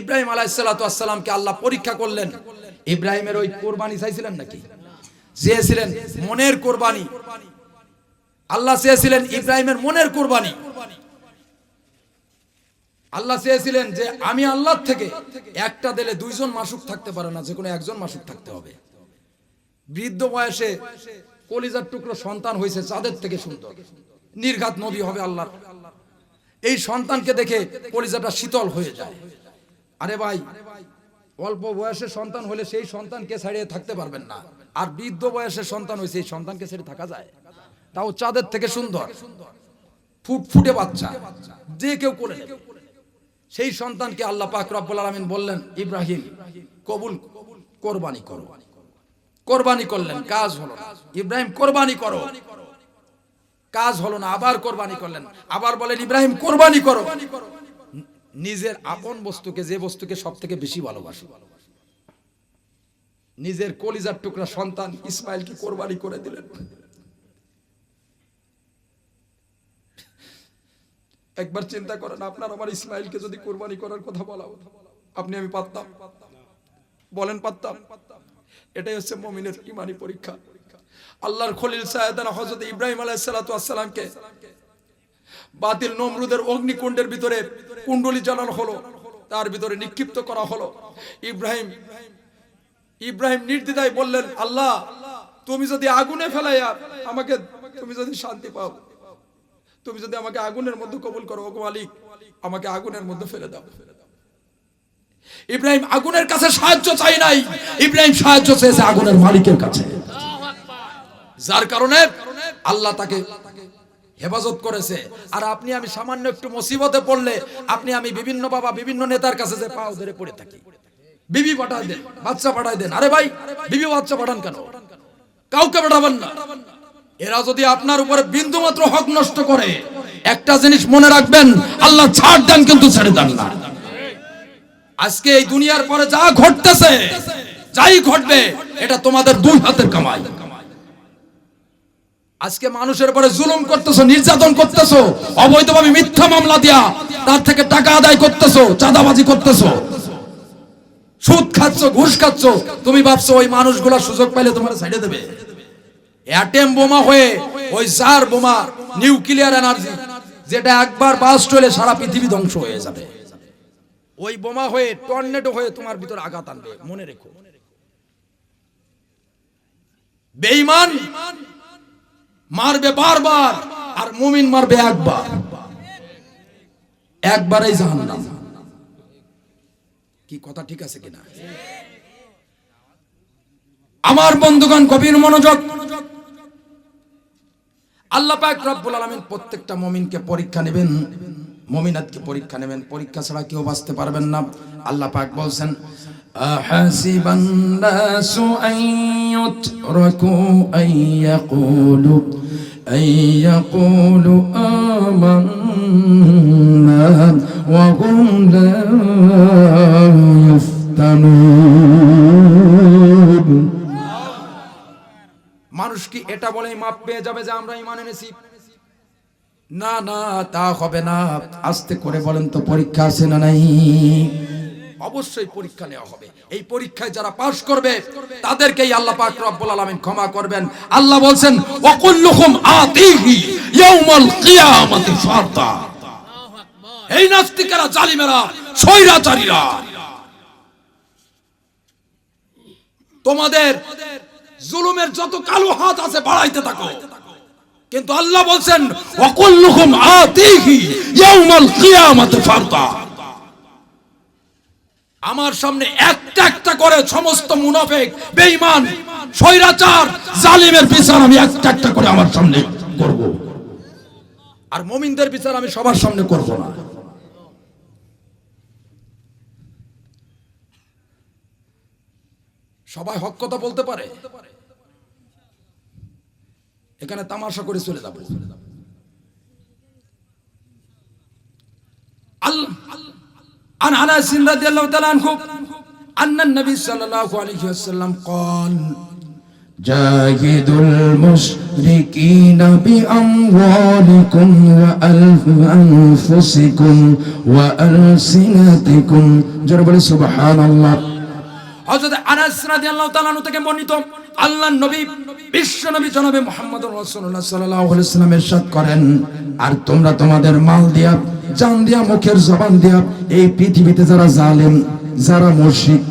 ইব্রাহিম আলাইসালামকে আল্লাহ পরীক্ষা করলেন। ইব্রাহিমের ওই কোরবানি চাইছিলেন নাকি? চেয়েছিলেন মনের কোরবানি। আল্লাহ চেয়েছিলেন ইব্রাহিমের মনের কোরবানি। আল্লাহ চেয়েছিলেন যে আমি আল্লাহ থেকে একটা দিলে দুইজন মাসুক থাকতে পারে না যে কোনো একজন মাসুক থাকতে হবে। বৃদ্ধ বয়সে কলিজার টুকরো সন্তান হয়েছে, চাঁদের থেকে সুন্দর। নির্ঘাত নবী হবে আল্লাহর। এই সন্তানকে দেখে কলিজাটা শীতল হয়ে যায়। আরে ভাই, অল্প বয়সে সন্তান হলে সেই সন্তানকে ছাড়িয়ে থাকতে পারবেন না। আর বৃদ্ধ বয়সের সন্তান হয়েছে এই সন্তানকে ছেড়ে থাকা যায়। তাও চাঁদের থেকে সুন্দর। ফুটফুটে বাচ্চা। যে কেউ করে সেই সন্তানকে আল্লাহ পাক রব্বুল আলামিন বললেন, ইব্রাহিম, কবুল, কোরবানি করো। কোরবানি করলেন, কাজ হলো না। ইব্রাহিম, কোরবানি করো। কাজ হলো না, আবার কোরবানি করলেন। আবার বলেন, ইব্রাহিম, কোরবানি করো। নিজের আপন বস্তুকে যে বস্তুকে সব থেকে বেশি ভালোবাসো। নিজের কলিজার টুকরা সন্তান ইসমাইলকে কোরবানি করে দিলেন। একবার চিন্তা করেন, আপনার আমার ইসমাইলকে যদি কোরবানি করার কথা বলা আপনি আমি পারতাম? বলেন পারতাম? এটাই হচ্ছে মমিনের ইমানি পরীক্ষা। আল্লাহর খলিল সায়দানা হজরত ইব্রাহিম আলাইসালামকে বাতিল নমরুদের অগ্নিকুণ্ডের ভিতরে কুণ্ডলি জ্বালানো হলো, তার ভিতরে নিক্ষিপ্ত করা হলো। ইব্রাহিম ইব্রাহিম নির্দ্বিধায় বললেন, আল্লাহ, তুমি যদি আগুনে ফেলাইয়া আমাকে, তুমি যদি শান্তি পাও, তুমি যদি আমাকে আগুনের মধ্যে কবুল করো, ওগো মালিক, আমাকে আগুনের মধ্যে ফেলে দাও। ইব্রাহিম আগুনের কাছে সাহায্য চাই নাই। ইব্রাহিম সাহায্য চেয়েছে আগুনের মালিকের কাছে। যার কারণে আল্লাহ তাকে হেফাজত করেছে। আর আপনি আমি সামান্য একটু মুসিবতে পড়লে আপনি আমি বিভিন্ন বাবা, বিভিন্ন নেতার কাছে যে পাও ধরে পড়ে থাকি। বিবি পাঠায় দেন, বাচ্চা পাঠায় দেন। আরে ভাই, বিবি বাচ্চা পাঠান কেন? কাউকে পাঠাবেন না। এরা যদি আপনার উপরে বিন্দু মাত্র হক নষ্ট করে, একটা জিনিস মনে রাখবেন, আল্লাহ ছাড় দেন কিন্তু ছেড়ে দেন না। আজকে এই দুনিয়ার পরে যা ঘটতেছে, যাই ঘটবে, এটা তোমাদের দুই হাতের কামাই। আজকে মানুষের উপরে জুলুম করতেছো, নির্যাতন করতেছো, অবৈধভাবে মিথ্যা মামলা দিয়া তার থেকে টাকা আদায় করতেছো, চাঁদাবাজি করতেছো। সুদ খাচ্ছ, ঘুষ খাচ্ছ, তুমি ভাবছ ওই মানুষগুলা সুযোগ পাইলে তোমার ছেড়ে দেবে। অ্যাটেম বোমা হয়ে ওই জার বোমা, নিউক্লিয়ার এনার্জি, যেটা একবার বাস্ট হলে সারা পৃথিবী ধ্বংস হয়ে যাবে। ওই বোমা হয়ে, টর্নেডো হয়ে তোমার ভিতর আঘাত আনবে, মনে রেখো। বেঈমান মারবে বারবার, আর মুমিন মারবে একবার। একবারেই জাহান্নাম। কি কথা ঠিক আছে কিনা? আমার বন্ধুগণ, গভীর মনোযোগ। আল্লাহ পাক রব্বুল আলামিন প্রত্যেকটা মুমিনকে পরীক্ষা নেবেন। মুমিনাতকে পরীক্ষা নেবেন। পরীক্ষা ছাড়া কেউ বাঁচতে পারবেন না। আল্লাহ পাক বলছেন أحسب الناس أن يتركوا أن يقولوا أن يقولوا آمنا وهم لا يفتنون মানুষ কি এটা বলেই মাপ পেয়ে যাবে যে আমরা ইমান এনেছি না না তা হবে না আস্তে করে বলেন তো পরীক্ষা আছে না নাই অবশ্যই পরীক্ষা নেওয়া হবে। এই পরীক্ষায় যারা পাশ করবে, তাদেরকেই আল্লাহ পাক রব্বুল আলামিন ক্ষমা করবেন। আল্লাহ বলছেন, ওয়াকুল্লুকুম আতিহি ইয়াউমাল কিয়ামাতি ফারদা এই নাস্তিকেরা, জালিমেরা, স্বৈরাচারীরা, তোমাদের জুলুমের যত কালো হাত আছে, বাড়াইতে থাকো। কিন্তু আল্লাহ বলছেন, ওয়াকুল্লুকুম আতিহি ইয়াউমাল কিয়ামাতি ফারদা আমার সামনে একটা একটা করে সমস্ত মুনাফেক, বেঈমান, স্বৈরাচার, জালিমের বিচার আমি একটা একটা করে আমার সামনে করব। আর মুমিনদের বিচার আমি সবার সামনে করব না। সবাই হক কথা বলতে পারে? এখানে তামাশা করে চলে যাব। আল্লাহ عن انس رضي الله تعالى عنه ان النبي صلى الله عليه وسلم قال جاهد المشركين بأموالكم وألف أنفسكم وألسنتكم جرب سبحان الله حضرت أنس رضي الله تعالى عنه تكن আল্লাহর নবী, বিশ্ব নবী জনাবে রাসূলুল্লাহ সাল্লাল্লাহু আলাইহি ওয়াসাল্লাম করেন, আর তোমরা তোমাদের মাল দিয়া, জান দিয়া, মুখের জবান দিয়া, এই পৃথিবীতে যারা জালেম, যারা মুশরিক,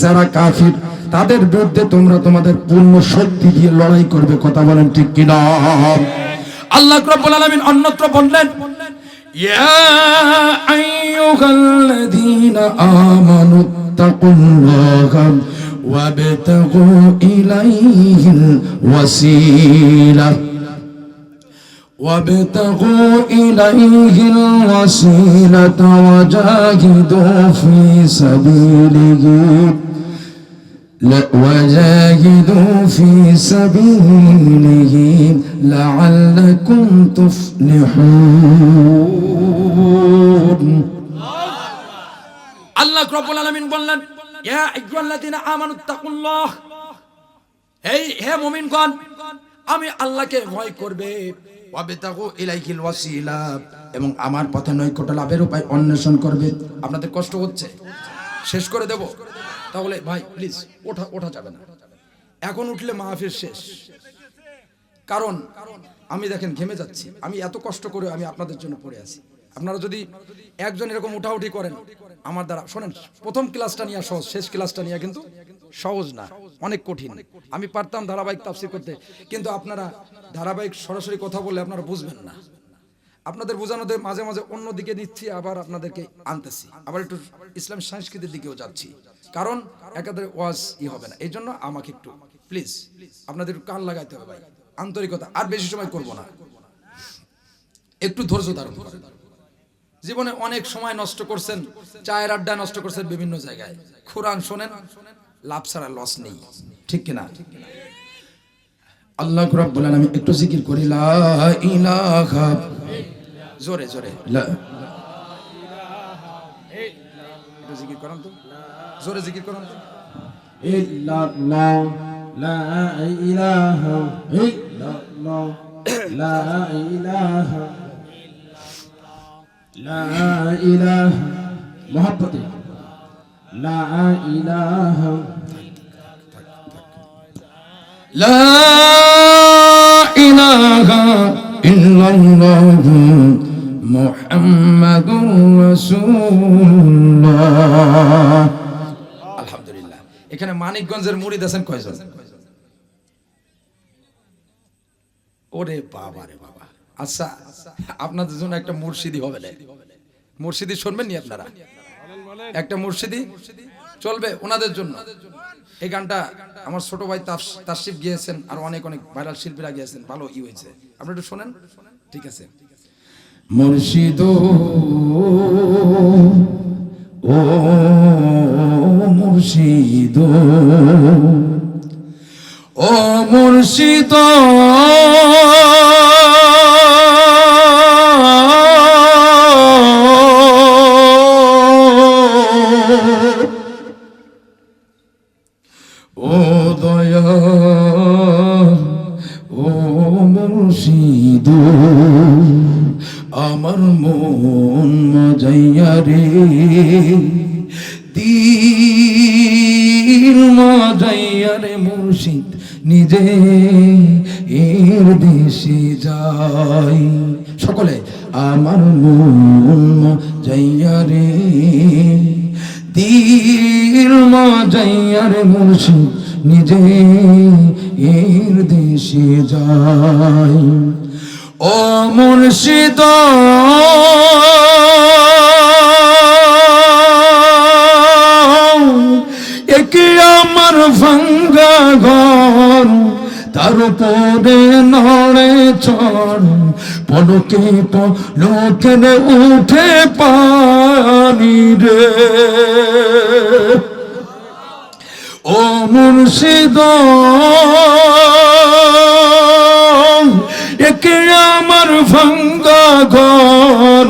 যারা কাফির, তাদের বিরুদ্ধে তোমরা তোমাদের পূর্ণ শক্তি দিয়ে লড়াই করবে। কথা বলেন ঠিক কিনা? আল্লাহ রাব্বুল আলামিন অন্যত্র বললেন, ইয়া আইয়ুহাল্লাযীনা আমানু, তাকুল্লাহা ওয়াবতাগু ইলাইহিল ওয়াসিলা وابتغوا إليه الوسيلة وجاهدوا في سبيله لا- وجاهدوا في سبيله لعلكم تفلحون আল্লাহ রব্বুল আলামিন বললেন ইয়া আইয়ুহাল্লাযীনা আমানু তাকুল্লাহ। এই হে মুমিনগণ, আমি আল্লাহকে ভয় করবে। ইলাইহিল ওয়াসিলা, এবং আমার পথে নৈকট্য লাভের উপায় অন্বেষণ করবে। আপনাদের কষ্ট হচ্ছে? শেষ করে দেব? তাহলে ভাই প্লিজ ওঠা ওঠা যাবে না। এখন উঠলে মাহফিল শেষ। কারণ, আমি দেখেন, ঘেমে যাচ্ছি। আমি এত কষ্ট করে আমি আপনাদের জন্য পড়ে আছি। আপনারা যদি একজন এরকম উঠাউঠি করেন আমার দ্বারা, শোনেন, প্রথম ক্লাসটা নিয়ে সহজ, শেষ ক্লাসটা নিয়ে কিন্তু সহজ না, অনেক কঠিন। আমি পারতাম ধারাবাহিক তাফসির করতে, কিন্তু আপনারা ধারাবাহিক সরাসরি কথা বললে আপনারা বুঝবেন না। আপনাদের বোঝানোতে মাঝে মাঝে অন্য দিকে নিচ্ছি আবার আপনাদেরকে আনতেছি। আবার একটু ইসলাম সংস্কৃতির দিকেও যাচ্ছি। কারণ একাধারে ওয়াজ ই হবে না। এই জন্য আমাকে একটু প্লিজ আপনাদের একটু কান লাগাইতে হবে ভাই। আন্তরিকতা, আর বেশি সময় করব না। একটু ধৈর্য ধারণ করেন। জীবনে অনেক সময় নষ্ট করছেন, চায়ের আড্ডা নষ্ট করছেন বিভিন্ন জায়গায়। কোরআন শোনেন, লাভ ছাড়া লস নেই। ঠিক কিনা? আল্লাহ রাব্বুল আলামিন একটু জিকির করি জোরে জোরে। লা জিকির করান জোরে জিকির করান মহাপতি মোহাম্মদুর রসুল্লাহ আলহামদুলিল্লাহ। এখানে মানিকগঞ্জের মুড়িদ আছেন কয়জন? ওরে বাবা রে বাবা। আচ্ছা আপনাদের জন্য একটা মুর্শিদি হবে মুর্শিদি শুনবেন নি আপনারা? একটা মুর্শিদি চলবে ওনাদের জন্য। এই গানটা আমার ছোট ভাই তাসিফ গিয়েছেন আর অনেক অনেক ভাইরাল শিল্পীরা গিয়েছেন, ভালো ই হয়েছে। আপনি একটু শোনেন? ঠিক আছে। মুর্শিদ, ও মুর্শিদ ও মুর্শিদ। মজাইয়া রে। দিল মজাইয়া রে মুর্শিদ, নিজে এর দেশে যাই। সকলে, আমার মন মজাইয়া রে। দিল মজাইয়ার মুর্শিদ, নিজে এর দেশে যাই। ও মুর্শিদ একে আমার ভাঙ্গা ঘর? তার উপরে নড়ে চড়। পলকে পলকে উঠে পানি রে। ও মুর্শিদ একে আমার ভাঙ্গা ঘর?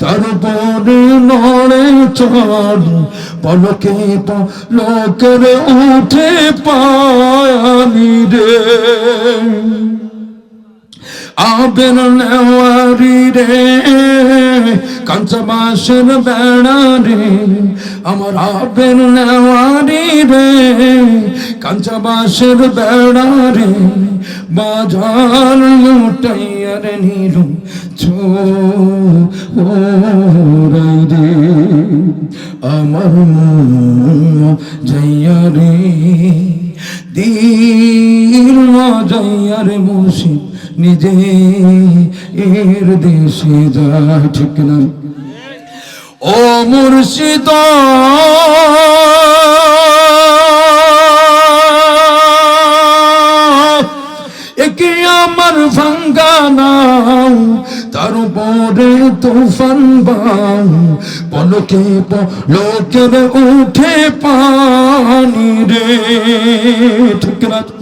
তার তারপরে নড়ে চড়। পলকে পলকের উঠে পানি রে। আবের নেওয়ারি আমার আবের নেওয়ারি রে কাঞ্চা বাঁশের বেড়া বাজার লুটাইয়ার নিল ছোরাই রে আমার যাইয়া রে, দিল মুর্শিদ নিজে এর দেশে যায় ঠিক না ও মুর্শিদ! একে আমার ভাঙ্গা নাও, তার উপরে তুফান বাও পলকে পলকের উঠে পানি রে, ঠিক না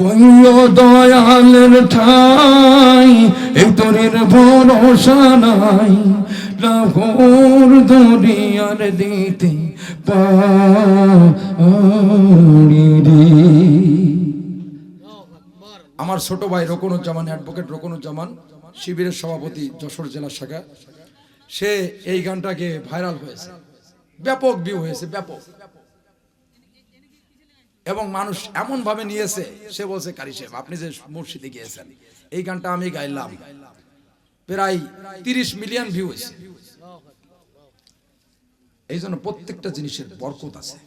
কইও দয়ালের ঠাই, এই তরির ভরসা নাই। লাহোর দরিয়ার দিতে রে আমার ছোট ভাই রকনুজ্জামান অ্যাডভোকেট রকনুজ্জামান, শিবিরের সভাপতি যশোর জেলা শাখা। সে এই গানটাকে ভাইরাল হয়েছে। ব্যাপক ভিউ হয়েছে, ব্যাপক। এবং মানুষ এমন ভাবে নিয়েছে, সে বলছে, কারি সাহেব, আপনি যে মুর্শিদে গিয়েছেন, এই গানটা আমি গাইলাম। প্রায় তিরিশ মিলিয়ন ভিউ হয়েছে এই জন্য প্রত্যেকটা জিনিসের বরকত আছে।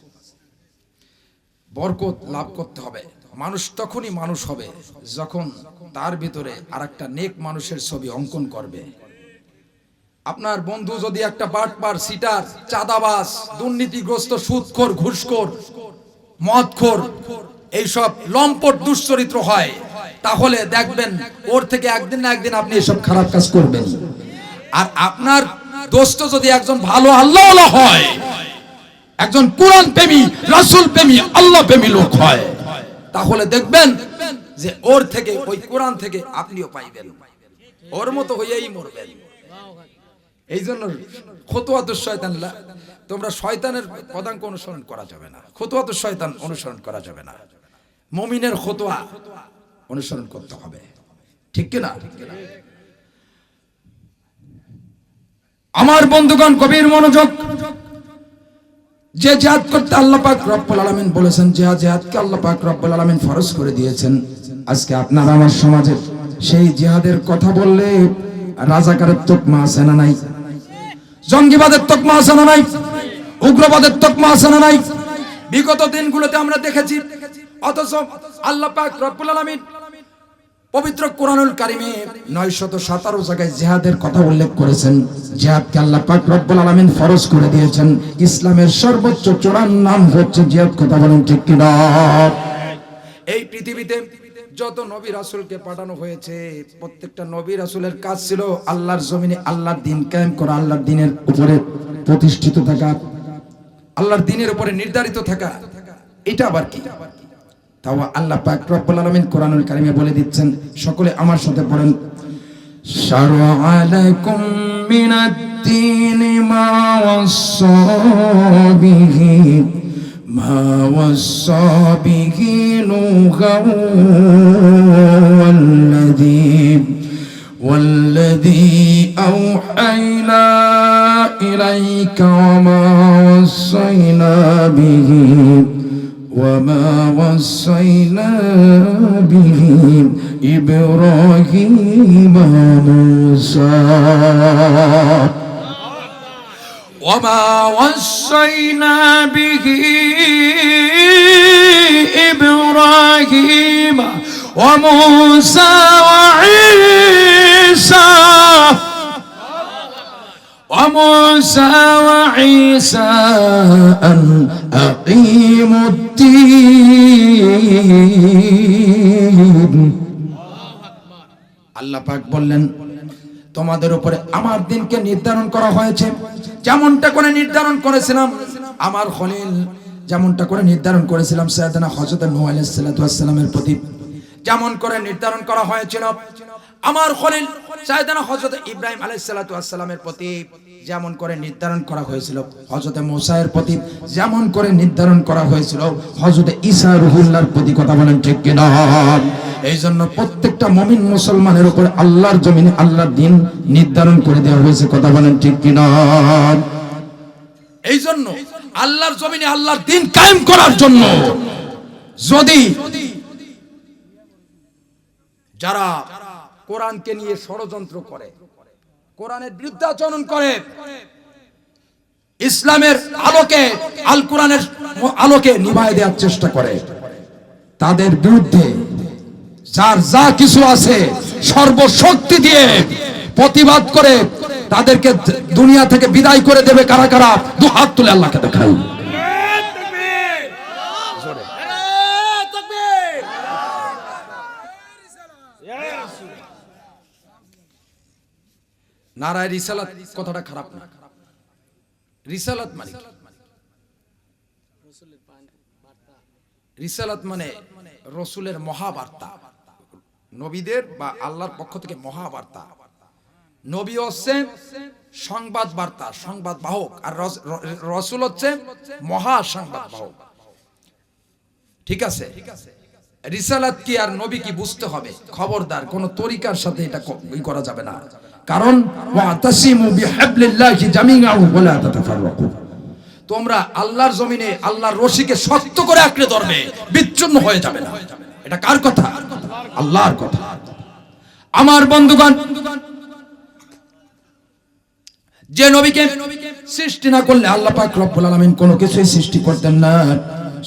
বরকত লাভ করতে হবে। মানুষ তখনই মানুষ হবে যখন তার ভিতরে আর একটা নেক মানুষের ছবি অঙ্কন করবে। আপনার বন্ধু যদি একটা বাটপার, সিটার চাঁদাবাস দুর্নীতিগ্রস্ত, সুদখোর, ঘুষখোর মদখোর, এইসব লম্পট দুশ্চরিত্র হয়। তাহলে দেখবেন, ওর থেকে একদিন না একদিন আপনি এসব খারাপ কাজ করবেন। আর আপনার দোস্ত যদি একজন ভালো আল্লাহ হয়, একজন কোরআন প্রেমী, রাসূল প্রেমী, আল্লাহ প্রেমী লোক হয়, তাহলে দেখবেন যে ওর থেকে, ওই কোরআন থেকে আপনিও পাইবেন। ওর মতো হইয়াই মরবেন। এই জন্য খতুয়াত শয়তান লা- তোমরা শয়তানের পদাঙ্ক অনুসরণ করা যাবে না। খতুয়াত শয়তান অনুসরণ করা যাবে না। মমিনের খতুয়া অনুসরণ করতে হবে। ঠিক কিনা আমার বন্ধুগণ কবির মনোযোগ। যে জিহাদ করতে আল্লাহ পাক রব্বুল আলামিন বলেছেন, যে জিহাদকে আল্লাহ পাক রব্বুল আলামিন ফরজ করে দিয়েছেন, আজকে আপনার আমার সমাজে সেই জেহাদের কথা বললে রাজাকারের তোকমা আছে না নাই? জঙ্গিবাদের তকমা আছে না নাই? উগ্রবাদের তকমা আছে না নাই? বিগত দিনগুলোতে আমরা দেখেছি, অথচ আল্লাহ পাক রব্বুল আলামিন পবিত্র কোরআনুল কারিমে নয় শত সতেরো জায়গায় জেহাদের কথা উল্লেখ করেছেন। জেহাদকে আল্লাহ পাক রব্বুল আলামিন ফরজ করে দিয়েছেন। ইসলামের সর্বোচ্চ চূড়ার নাম হচ্ছে জিহাদ, কথা বলেন ঠিক কিনা? এই পৃথিবীতে যত নবী রাসূলকে পাঠানো হয়েছে, প্রত্যেকটা নবী রাসূলের কাজ ছিল আল্লাহর জমিনে আল্লাহর দিন কায়েম করা, আল্লাহর দিনের উপরে প্রতিষ্ঠিত থাকা। আল্লাহর দিনের উপরে নির্ধারিত থাকা এটা আবার কি তাও আল্লাহ পাক রব্বুল আলামিন কোরআনুল কারিমে বলে দিচ্ছেন সকলে আমার সাথে পড়েন শারআ আলাইকুম মিনাদ-দীনি মা ওয়াসসা বিহি মা ওয়াসসা বিহি নূহা ওয়াল্লাযী والذي أوحينا إليك وما وصينا به وما وصينا به إبراهيم وموسى وما وصينا به إبراهيم وموسى وعيسى. وموسى وعيسى أن أقيموا الدين আল্লাহ পাক বললেন তোমাদের উপরে আমার দিনকে নির্ধারণ করা হয়েছে যেমনটা করে নির্ধারণ করেছিলাম আমার খলিল যেমনটা করে নির্ধারণ করেছিলাম সৈয়দনা হযরত নূহ আলাইহিস সালাতু ওয়াস সালামের প্রতি যেমন করে নির্ধারণ করা হয়েছিল আমার খলিল সৈয়দনা হযরত ইব্রাহিম আলাইহিস সালাতু ওয়াস সালামের প্রতি যেমন করে নির্ধারণ করা হয়েছিল। হজরতে মোসাইয়ের প্রতি যেমন করে নির্ধারণ করা হয়েছিল। হজরতে ঈসা রুহুল্লাহর প্রতি কথা বলেন ঠিক কিনা? এই জন্য প্রত্যেকটা মমিন মুসলমানের উপরে আল্লাহর জমিনে আল্লাহর দিন নির্ধারণ করে দেওয়া হয়েছে। কথা বলেন ঠিক কিনা? এই জন্য আল্লাহর জমিনে আল্লাহর দিন কায়েম করার জন্য যদি যারা কোরআনকে নিয়ে ষড়যন্ত্র করে। কোরআনের বিরুদ্ধে আচরণ করে। ইসলামের আলোকে, আল কোরআনের আলোকে নিভায় দেওয়ার চেষ্টা করে। তাদের বিরুদ্ধে যার যা কিছু আছে, সর্বশক্তি দিয়ে প্রতিবাদ করে তাদেরকে দুনিয়া থেকে বিদায় করে দেবে কারা কারা? দু হাত তুলে আল্লাহকে দেখাই নারায় রিসালাত, কথাটা খারাপ না। রিসালাত মানে? রিসালাত মানে রসুলের মহাবার্তা, নবীদের বা আল্লাহর পক্ষ থেকে মহাবার্তা। নবী হচ্ছে সংবাদ বার্তা, সংবাদ বাহক, আর রসুল হচ্ছে মহা সংবাদ বাহক। ঠিক আছে? রিসালাত কি আর নবী কি বুঝতে হবে? খবরদার, কোন তরিকার সাথে এটা করা যাবে না। কারণ তোমরা আল্লাহর জমিনে আল্লাহর রশিকে শক্ত করে আঁকড়ে ধরবে, বিচ্ছিন্ন হয়ে যাবে না। এটা কার কথা? আল্লাহর কথা। আমার বন্ধুগণ, যে নবীকে সৃষ্টি না করলে আল্লাহ পাক রব্বুল আলামিন কোনো কিছুই সৃষ্টি করতেন না।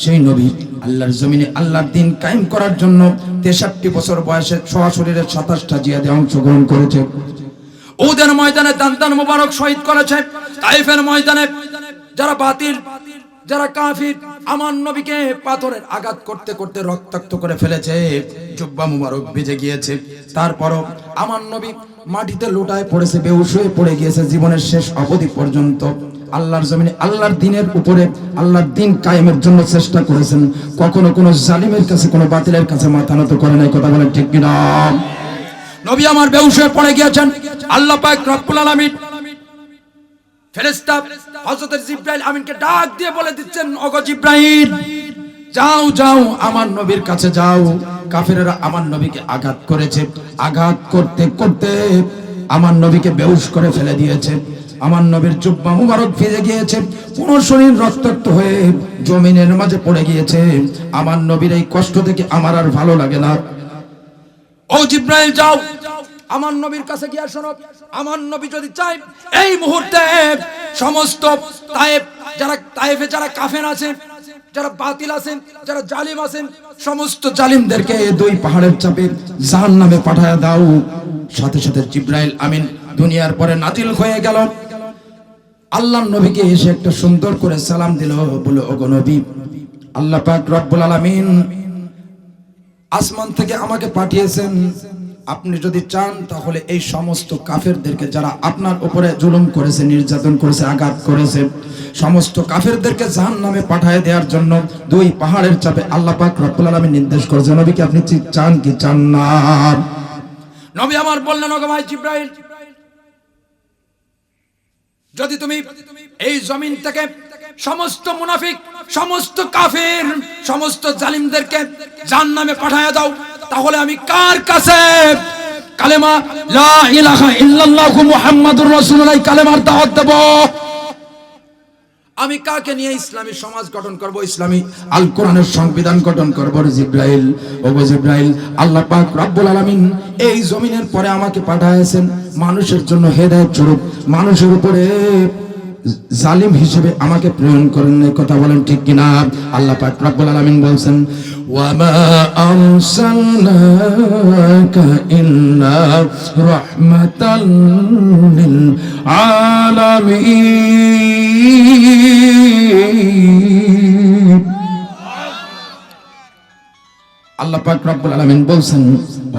সেই নবী আল্লাহর জমিনে আল্লাহর দিন কায়েম করার জন্য তেষট্টি বছর বয়সে সোয়া শরীরের সাতাশটা জিয়াদে অংশগ্রহণ করেছে। ওদের ময়দানে দান দান মোবারক শহীদ করেছে। তাইফের ময়দানে যারা বাতিল, যারা কাফির, আমার নবীকে পাথরের আঘাত করতে করতে রক্তাক্ত করে ফেলেছে, জুব্বা মুবারক ভিজে গিয়েছে। তারপরও আমার নবী মাটিতে লোটায় পড়েছে, বেহুশ হয়ে পড়ে গিয়েছে জীবনের শেষ অবধি পর্যন্ত। আল্লাহর জমিনে, আল্লাহর দিনের উপরে আল্লাহর দিন কায়েমের জন্য চেষ্টা করেছেন। কখনো কোনো জালিমের কাছে, কোনো বাতিলের কাছে মাথা নত করে নাই, কথা বলে ঠিক কিনা? নবী আমার হয়ে পড়ে গিয়েছেন। আল্লাহ পাক রব্বুল আলামিন ফেরেশতা হযরত জিব্রাইল আমিনকে ডাক দিয়ে বলে দিচ্ছেন, ওগো জিব্রাইল, যাও যাও, আমার নবীর কাছে যাও। কাফেরেরা আমার নবীকে আঘাত করেছে, আঘাত করতে করতে আমার নবীকে বেহুশ করে ফেলে দিয়েছে। আমার নবীর জুব্বা মুবারক ফিরে গিয়েছে পুরো শরীর রক্তাক্ত হয়ে জমিনের মাঝে পড়ে গিয়েছে। আমার নবীর এই কষ্ট থেকে আমার আর ভালো লাগে না। ও জিব্রাইল, যাও। আমার নবীর কাছে গিয়া শোনো। আমার নবী যদি চাই এই মুহূর্তে সমস্ত তায়েব, যারা তায়েফে যারা কাফের আছেন, যারা বাতিল আছেন, যারা জালিম আছেন, সমস্ত জালিমদেরকে দুই পাহাড়ের চাপে জাহান নামে পাঠায় দাও। সাথে সাথে জিব্রাইল আমিন দুনিয়ার পরে নাতিল হয়ে গেল। আল্লাহ নবীকে এসে একটা সুন্দর করে সালাম দিল। বলে ওগো নবী, আল্লাহ পাক রব্বুল আলামিন আসমান থেকে আমাকে পাঠিয়েছেন। আপনি যদি চান, তাহলে এই সমস্ত কাফেরদেরকে যারা আপনার উপরে জুলুম করেছে, নির্যাতন করেছে, আঘাত করেছে, সমস্ত কাফেরদেরকে জাহান নামে পাঠিয়ে দেওয়ার জন্য দুই পাহাড়ের চাপে আল্লাহ পাক রব্বুল আলামিন নির্দেশ করেছে নবীকে আপনি চান কি চান না? নবী আমার বললেন ভাই জিব্রাইল, যদি তুমি এই জমিন থেকে সমস্ত মুনাফিক, সমস্ত কাফির, সমস্ত জালিমদেরকে জাহান্নামে পাঠায় দাও। তাহলে আমি কার কাছে? কালেমা, লা ইলাহা মুহাম্মাদুর রাসূলুল্লাহ কালেমার দাওয়াত দেব। আমি কাকে নিয়ে ইসলামী সমাজ গঠন করব? ইসলামী আল কোরআনের সংবিধান গঠন করব জিব্রাইল। জিব্রাইল, আল্লাহ পাক রব্বুল আলামিন এই জমিনের পরে আমাকে পাঠাইছেন মানুষের জন্য হেদায়েত স্বরূপ। মানুষের উপরে জালিম হিসেবে আমাকে প্রেরণ করেন এই কথা বলেন ঠিক কিনা? আল্লাহ পাক রব্বুল আলামিন বলছেন, ওয়ামা আরসালনাকা ইল্লা রাহমাতাল লিল আলামিন। আল্লাহ পাক রব্বুল আলামিন বলছেন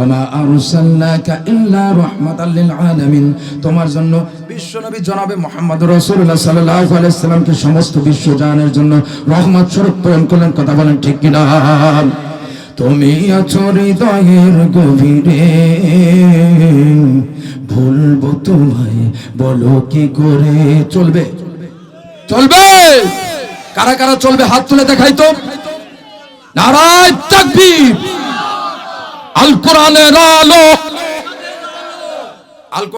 ওমা আরসালনাকা ইল্লা রাহমাতাল লিল আলামিন। তোমার জন্য বিশ্বনবী জনাবে মুহাম্মদ রাসূলুল্লাহ সাল্লাল্লাহু আলাইহি সাল্লামকে সমস্ত বিশ্ব জাহানের জন্য রহমত স্বরূপ প্রেরণ করলেন, কথা বলেন ঠিক কিনা? তুমি আছো হৃদয়ের গভীরে, ভুলবো তোমায়, বলো কি করে চলবে? চলবে? কারা কারা চলবে? হাত তুলে দেখাই তো। নারায় তাকবীর। আল কোরআনের আলো।